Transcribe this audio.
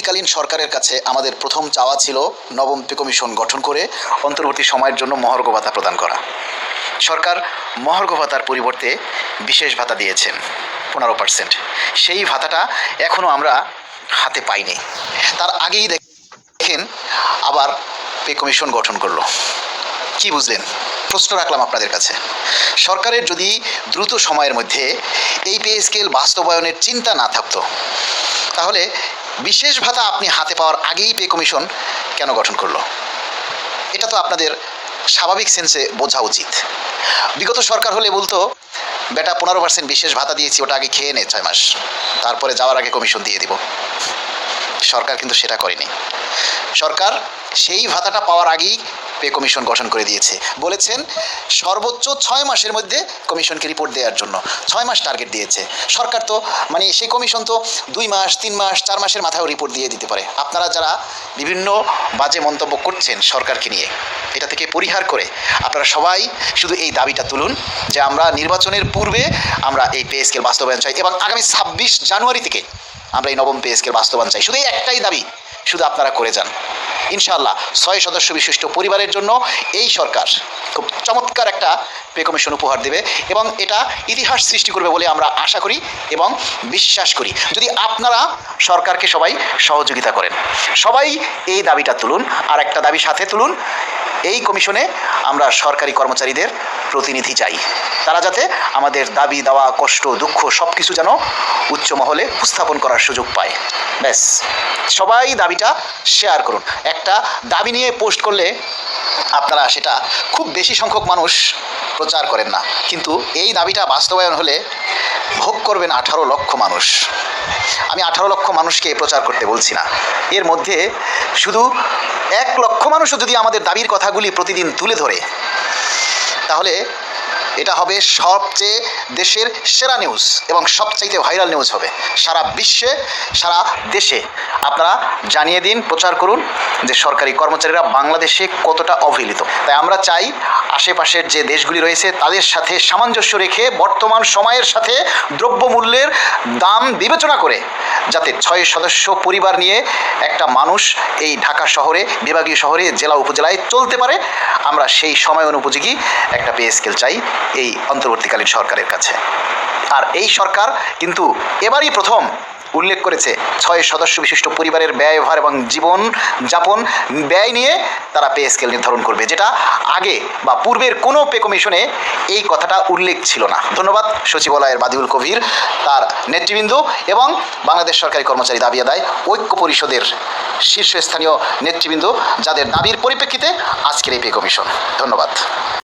অন্তর্বর্তীকালীন সরকারের কাছে আমাদের প্রথম চাওয়া ছিল নবম কমিশন গঠন করে অন্তর্বর্তী সময়ের জন্য মহার্ঘ ভাতা প্রদান করা। সরকার মহার্ঘ ভাতার পরিবর্তে বিশেষ ভাতা দিয়েছেন, পনেরো পার্সেন্ট। সেই ভাতাটা এখনও আমরা হাতে পাইনি। তার আগেই দেখেন আবার পে কমিশন গঠন করল। কি বুঝলেন? প্রশ্ন রাখলাম আপনাদের কাছে। সরকারের যদি দ্রুত সময়ের মধ্যে এই পে স্কেল বাস্তবায়নের চিন্তা না থাকতো, তাহলে বিশেষ ভাতা আপনি হাতে পাওয়ার আগেই পে কমিশন কেন গঠন করল? এটা তো আপনাদের স্বাভাবিক সেন্সে বোঝা উচিত। বিগত সরকার হলে বলতো, বেটা, পনেরো পার্সেন্ট বিশেষ ভাতা দিয়েছি, ওটা আগে খেয়ে নে ছয় মাস। তারপরে যাওয়ার আগে কমিশন দিয়ে দিব। সরকার কিন্তু সেটা করেনি। সরকার সেই ভাতাটা পাওয়ার আগেই পে কমিশন গঠন করে দিয়েছে। বলেছেন সর্বোচ্চ ছয় মাসের মধ্যে কমিশনকে রিপোর্ট দেওয়ার জন্য। ছয় মাস টার্গেট দিয়েছে। সরকার তো মানে সেই কমিশন তো দুই মাস, তিন মাস, চার মাসের মাথায়ও রিপোর্ট দিয়ে দিতে পারে। আপনারা যারা বিভিন্ন বাজে মন্তব্য করছেন সরকারকে নিয়ে, এটা থেকে পরিহার করে আপনারা সবাই শুধু এই দাবিটা তুলুন যে আমরা নির্বাচনের পূর্বে আমরা এই পে স্কেল বাস্তবায়ন চাই এবং আগামী ছাব্বিশ জানুয়ারি থেকে আমরা এই নবম পে স্কেল বাস্তবায়ন চাই। শুধু এই একটাই দাবি, শুধু আপনারা করে যান। ইনশাআল্লাহ, ছয় সদস্য বিশিষ্ট পরিবারের জন্য এই সরকার খুব চমৎকার একটা পে কমিশন উপহার দেবে এবং এটা ইতিহাস সৃষ্টি করবে বলে আমরা আশা করি এবং বিশ্বাস করি। যদি আপনারা সরকারকে সবাই সহযোগিতা করেন, সবাই এই দাবিটা তুলুন আর একটা দাবি সাথে তুলুন এই কমিশনে আমরা সরকারি কর্মচারীদের প্রতিনিধি চাই। তারা যাতে আমাদের দাবি, দাওয়া, কষ্ট, দুঃখ সব কিছু যেন উচ্চ মহলে উপস্থাপন করার সুযোগ পায়। ব্যাস। সবাই দাবিটা শেয়ার করুন। একটা দাবি নিয়ে পোস্ট করলে আপনারা সেটা খুব বেশি সংখ্যক মানুষ প্রচার করেন না। কিন্তু এই দাবিটা বাস্তবায়ন হলে ভোগ করবেন আঠারো লক্ষ মানুষ। আমি আঠারো লক্ষ মানুষকে প্রচার করতে বলছি না। এর মধ্যে শুধু এক লক্ষ মানুষও যদি আমাদের দাবির কথাগুলি প্রতিদিন তুলে ধরে, তাহলে এটা হবে সবচেয়ে দেশের সেরা নিউজ এবং সবচাইতে ভাইরাল নিউজ হবে সারা বিশ্বে, সারা দেশে। আপনারা জানিয়ে দিন, প্রচার করুন যে সরকারি কর্মচারীরা বাংলাদেশে কতটা অবহেলিত। তাই আমরা চাই আশেপাশের যে দেশগুলি রয়েছে তাদের সাথে সামঞ্জস্য রেখে বর্তমান সময়ের সাথে দ্রব্যমূল্যের দাম বিবেচনা করে যাতে ছয় সদস্য পরিবার নিয়ে একটা মানুষ এই ঢাকা শহরে, বিভাগীয় শহরে, জেলা উপজেলায় চলতে পারে। আমরা সেই সময় অনুপযোগী একটা পে স্কেল চাই এই অন্তর্বর্তীকালীন সরকারের কাছে। আর এই সরকার কিন্তু এবারই প্রথম উল্লেখ করেছে, ছয় সদস্য বিশিষ্ট পরিবারের ব্যয়ভার এবং জীবন যাপন ব্যয় নিয়ে তারা পে স্কেল নির্ধারণ করবে, যেটা আগে বা পূর্বের কোনো পে কমিশনে এই কথাটা উল্লেখ ছিল না। ধন্যবাদ, সচিবালয়ের বাদিউল কবির, তার নেতৃবৃন্দ এবং বাংলাদেশ সরকারি কর্মচারী দাবি আদায় ঐক্য পরিষদের শীর্ষস্থানীয় নেতৃবৃন্দ, যাদের দাবির পরিপ্রেক্ষিতে আজকের এই পে কমিশন ধন্যবাদ।